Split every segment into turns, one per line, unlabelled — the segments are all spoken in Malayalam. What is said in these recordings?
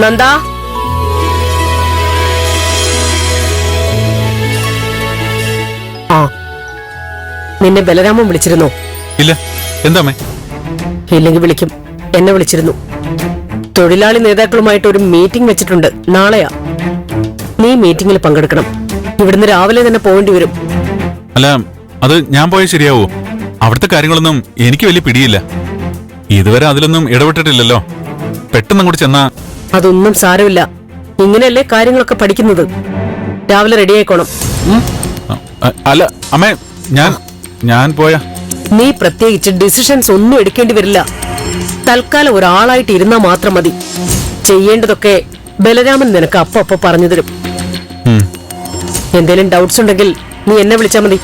നന്ദ. ആ നിന്നെ ബലരാമൻ വിളിച്ചിരുന്നോ?
ഇല്ല. എന്താമേ
ഇല്ലെങ്കിൽ വിളിക്കും. എന്നെ വിളിച്ചിരുന്നു. തൊഴിലാളി നേതാക്കളുമായിട്ട് ഒരു മീറ്റിംഗ് വെച്ചിട്ടുണ്ട്. നാളെയാ. നീ മീറ്റിംഗിൽ പങ്കെടുക്കണം. ഇവിടുന്ന് രാവിലെ തന്നെ പോകേണ്ടി വരും.
അല്ല അത് ഞാൻ പോയാൽ ശരിയാവോ? അവിടുത്തെ കാര്യങ്ങളൊന്നും എനിക്ക് വലിയ പിടിയില്ല. ഇതുവരെ അതിലൊന്നും ഇടപെട്ടിട്ടില്ലല്ലോ. പെട്ടെന്ന് അങ്ങോട്ട് ചെന്നാ
അതൊന്നും സാരമില്ല. ഇങ്ങനെയല്ലേ കാര്യങ്ങളൊക്കെ പഠിക്കുന്നത്? രാവിലെ റെഡി ആയിക്കോണം
അല്ല അമ്മേ ഞാൻ ഞാൻ പോയാ.
നീ പ്രത്യേകിച്ച് ഡിസിഷൻസ് ഒന്നും എടുക്കേണ്ടി വരില്ല. തൽക്കാലം ഒരാളായിട്ട് ഇരുന്നാ മാത്രം മതി. ചെയ്യേണ്ടതൊക്കെ ബലരാമൻ നിനക്ക് അപ്പൊ അപ്പൊ പറഞ്ഞു തരും. എന്തേലും ഡൗട്ട്സ് ഉണ്ടെങ്കിൽ നീ എന്നെ വിളിച്ചാ മതി.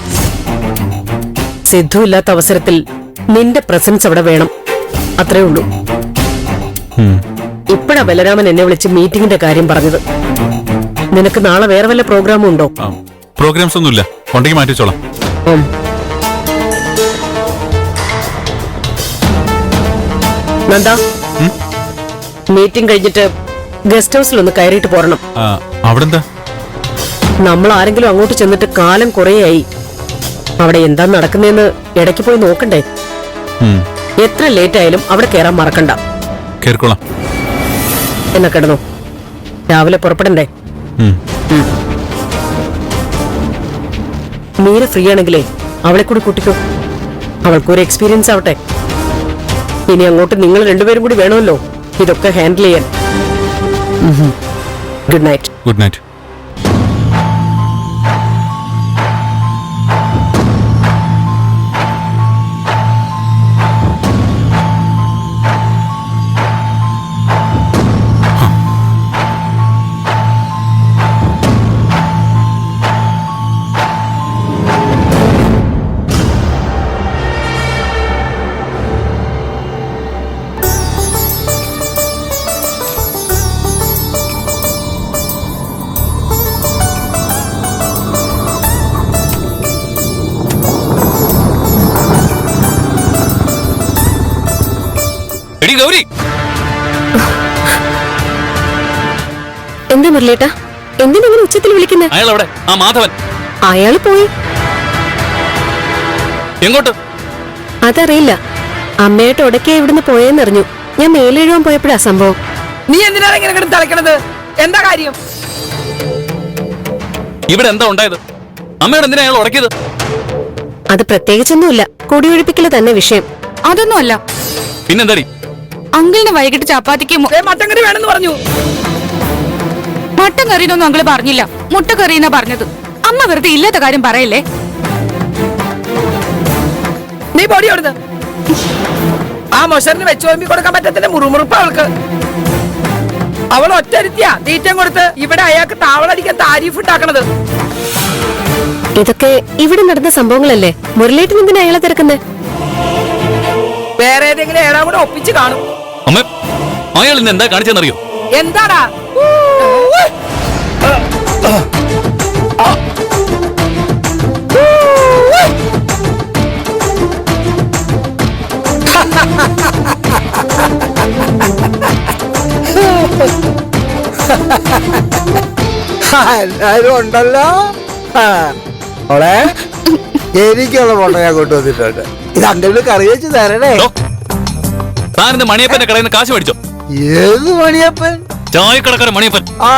സിദ്ധു ഇല്ലാത്ത അവസരത്തിൽ നിന്റെ പ്രസൻസ് അവിടെ വേണം. അത്രേ ഉള്ളൂ. ഇപ്പഴാ ബലരാമൻ എന്നെ വിളിച്ച് മീറ്റിംഗിന്റെ കാര്യം പറഞ്ഞത്. നിനക്ക് നാളെ വേറെ വല്ല പ്രോഗ്രാമും ഉണ്ടോ?
പ്രോഗ്രാംസ് ഒന്നുമില്ല. ഉണ്ടെങ്കിൽ മാറ്റിച്ചോളാം.
വെച്ചോളാം നന്ദ മീറ്റിംഗ് കഴിഞ്ഞിട്ട് ഗസ്റ്റ് ഹൗസിൽ ഒന്ന് കയറിയിട്ട് പോരണം.
അവിടെന്താ?
നമ്മൾ ആരെങ്കിലും അങ്ങോട്ട് ചെന്നിട്ട് കാലം കുറേയായി. അവിടെ എന്താ നടക്കുന്നതെന്ന് ഇടയ്ക്ക് പോയി നോക്കണ്ടേ? എത്ര ലേറ്റ് ആയാലും അവിടെ കയറാൻ മറക്കണ്ട.
കേറിക്കോളാം.
എന്നെ കിടന്നു. രാവിലെ പുറപ്പെടണ്ടേ? മീര ഫ്രീ ആണെങ്കിലേ അവളെ കൂടി കൂട്ടിക്കോ. അവൾക്കൊരു എക്സ്പീരിയൻസ് ആവട്ടെ. ഇനി അങ്ങോട്ട് നിങ്ങൾ രണ്ടുപേരും കൂടി വേണമല്ലോ. ഇതൊക്കെ ഹാൻഡിൽ ചെയ്യാൻ. ഗുഡ് നൈറ്റ്
ഗുഡ് നൈറ്റ്
എന്താ എന്തിനാ ഉച്ചത്തിൽ വിളിക്കുന്നത്?
അയാൾ അവിടെ ആ മാധവൻ.
അയാൾ പോയി.
എങ്ങോട്ട്?
അതറിയില്ല. അമ്മയായിട്ട് ഉടക്കെ ഇവിടുന്ന് പോയെന്നറിഞ്ഞു ഞാൻ മേലെഴുവാൻ പോയപ്പോഴാ സംഭവം.
നീ എന്തിനാണ് ഇങ്ങനെ കിടന്ന് തലക്കണത്? എന്താ കാര്യം?
ഇവിടെ എന്താ ഉണ്ടായത്? അമ്മയോട് എന്തിനാ അയാൾ ഉടക്കിയത്
അത് പ്രത്യേകിച്ചൊന്നുമില്ല. കൊടിയൊഴിപ്പിക്കൽ തന്നെ വിഷയം.
അതൊന്നുമല്ല.
പിന്നെന്താടി?
അങ്കിളിനെ വൈകിട്ട് ചപ്പാത്തിക്ക് മു-
ദേ വേണമെന്ന് പറഞ്ഞു.
മട്ടൻ കറിയെന്നൊന്നും അങ്ങൾ പറഞ്ഞില്ല. മുട്ട കറിയെന്നാ പറഞ്ഞത്. അമ്മ വെറുതെ ഇല്ലാത്ത കാര്യം പറയല്ലേ?
നീ പൊടി കൊടുത്ത്. ആ മൊഷറിന് വെച്ച് ഓമ്പി കൊടുക്കാൻ പറ്റത്തിന്റെ മുറുമുറുപ്പ് അവൾക്ക്. അവൾ ഒറ്റരുത്തിയാ തീറ്റം കൊടുത്ത് ഇവിടെ അയാൾക്ക് താവളടിക്കാൻ താരീഫ് ഉണ്ടാക്കണത്.
ഇതൊക്കെ ഇവിടെ നടന്ന സംഭവങ്ങളല്ലേ? മുരളേട്ടൻ എന്തിനാ അയാളെ തിരക്കുന്നത്
വേറെ ഏതെങ്കിലും ഏടാ കൂടെ ഒപ്പിച്ച് കാണും.
അമ്മ അയാൾ ഇന്ന് എന്താ കാണിച്ചെന്നറിയോ
എന്താടാ?
എല്ലാരും ഉണ്ടല്ലോ? മോളെ എനിക്കുള്ള മുട്ട ഞാൻ കൊണ്ടുവന്നിട്ടുണ്ട് ഇത് അങ്കിളിന് കറി വെച്ച് തരണേ.
താൻ മണിയപ്പന്റെ കടയിൽ നിന്ന് കാശ് മേടിച്ചോ.
ഏത് മണിയപ്പൻ?
ചായക്കടക്കാരൻ മണിയപ്പൻ.
ആ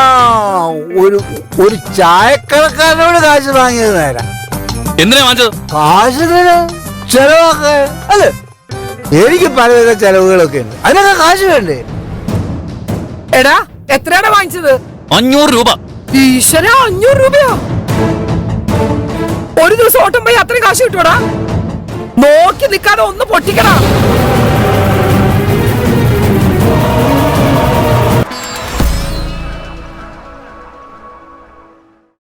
ഒരു ഒരു ചായക്കടക്കാരനോട് കാശ് വാങ്ങിയത് നേരം.
എന്തിനാ വാങ്ങിച്ചത്?
കാശ് ചെലവാക്കാൻ അല്ലേ എനിക്ക് പലവിധ ചെലവുകളൊക്കെ ഉണ്ട്. അതിനൊക്കെ കാശ് വേണ്ടേ?
എടാ എത്രയാണ് വാങ്ങിച്ചത്?
അഞ്ഞൂറ് രൂപ.
ഈശ്വര അഞ്ഞൂറ് രൂപയോ? ഒരു ദിവസം ഓട്ടം പോയി അത്രയും കാശ് കിട്ടുവടാ? നോക്കി നിൽക്കാതെ ഒന്ന് പൊട്ടിക്കടാ.